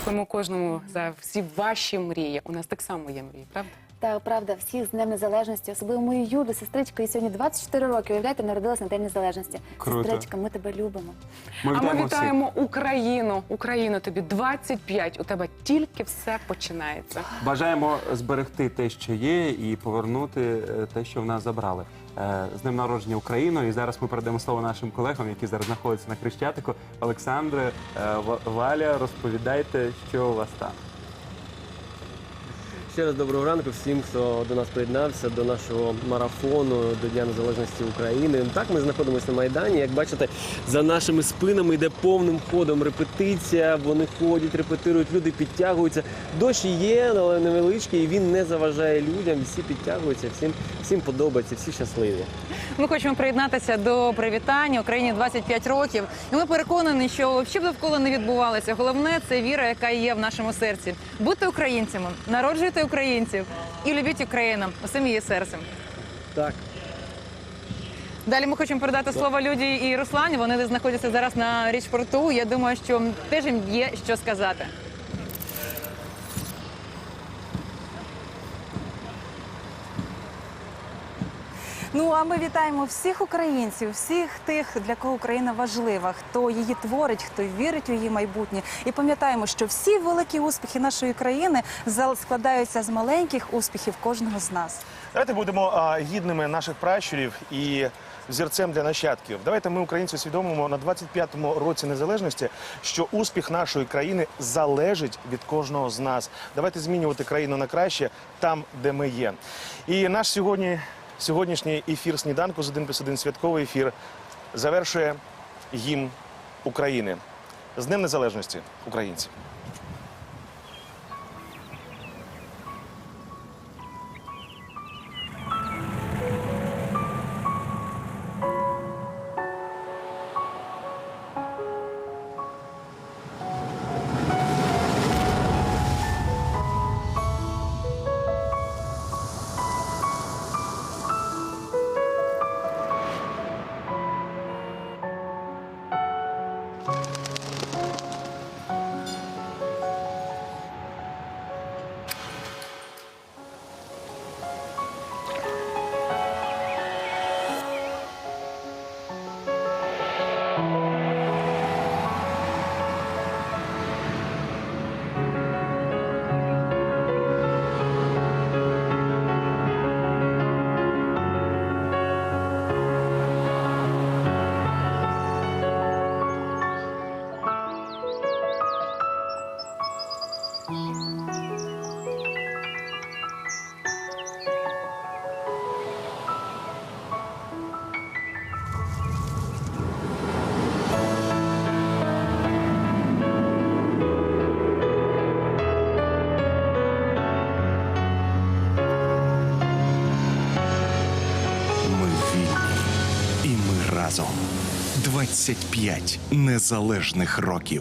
Дякуємо кожному за всі ваші мрії. У нас так само є мрії, правда? Та правда, всіх з Днем Незалежності, особливо мою Юлю, сестричка, їй сьогодні 24 роки. Уявляєте, народилась на День Незалежності. Круто. Сестричка, ми тебе любимо. Ми а ми вітаємо всіх. Україну. Україну тобі 25. У тебе тільки все починається. Бажаємо зберегти те, що є, і повернути е, те, що в нас забрали. Е, З днем народження Україну. І зараз ми передамо слово нашим колегам, які зараз знаходяться на Хрещатику. Олександре, е, Валя, розповідайте, що у вас там. Ще раз доброго ранку всім, хто до нас приєднався до нашого марафону до Дня Незалежності України. Так, ми знаходимося на Майдані. Як бачите, за нашими спинами йде повним ходом репетиція. Вони ходять, репетирують, люди підтягуються. Дощ є, але невеличкий, і він не заважає людям. Всі підтягуються, всім, всім подобається, всі щасливі. Ми хочемо приєднатися до привітання Україні 25 років. І ми переконані, що б довкола не відбувалося. Головне це віра, яка є в нашому серці. Будьте українцями, народжуйте українців і любіть Україну усім її серцем. Так. Далі ми хочемо передати слово Люді і Руслані. Вони знаходяться зараз на річпорту. Я думаю, що теж їм є що сказати. Ну а ми вітаємо всіх українців, всіх тих, для кого Україна важлива, хто її творить, хто вірить у її майбутнє. І пам'ятаємо, що всі великі успіхи нашої країни складаються з маленьких успіхів кожного з нас. Давайте будемо гідними наших пращурів і взірцем для нащадків. Давайте ми, українці, усвідомимо на 25-му році незалежності, що успіх нашої країни залежить від кожного з нас. Давайте змінювати країну на краще там, де ми є. І наш сьогодні, сьогоднішній ефір сніданку з 1 плюс 1 святковий ефір завершує гімн України. З Днем Незалежності, українці! Разом. 25 незалежних років.